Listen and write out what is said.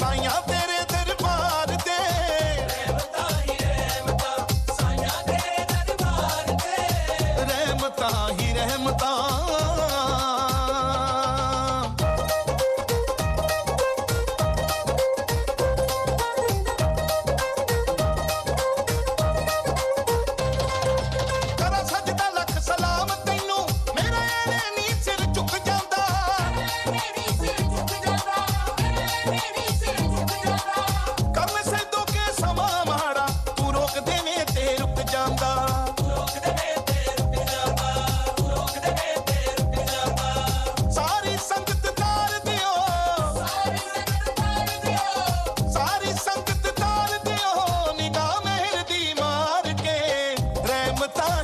Hasan Yaver बताओ